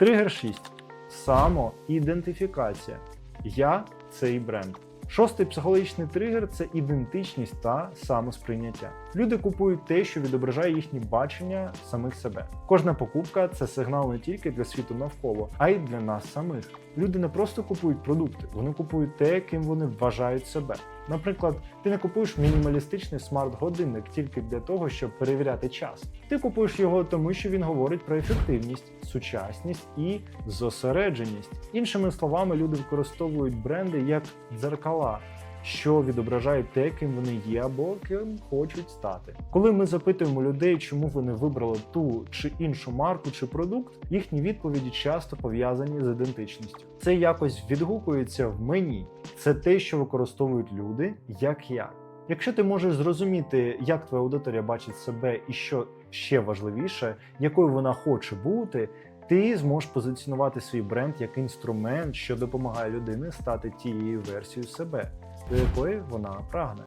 Тригер 6. Самоідентифікація. Я цей бренд. Шостий психологічний тригер це ідентичність та самосприйняття. Люди купують те, що відображає їхнє бачення самих себе. Кожна покупка це сигнал не тільки для світу навколо, а й для нас самих. Люди не просто купують продукти, вони купують те, ким вони вважають себе. Наприклад, ти не купуєш мінімалістичний смарт-годинник тільки для того, щоб перевіряти час. Ти купуєш його тому, що він говорить про ефективність, сучасність і зосередженість. Іншими словами, люди використовують бренди як дзеркала. Що відображають те, ким вони є або ким хочуть стати. Коли ми запитуємо людей, чому вони вибрали ту чи іншу марку чи продукт, їхні відповіді часто пов'язані з ідентичністю. Це якось відгукується в мені. Це те, що використовують люди, як я. Якщо ти можеш зрозуміти, як твоя аудиторія бачить себе і що ще важливіше, якою вона хоче бути, ти зможеш позиціонувати свій бренд як інструмент, що допомагає людині стати тією версією себе, до якої вона прагне.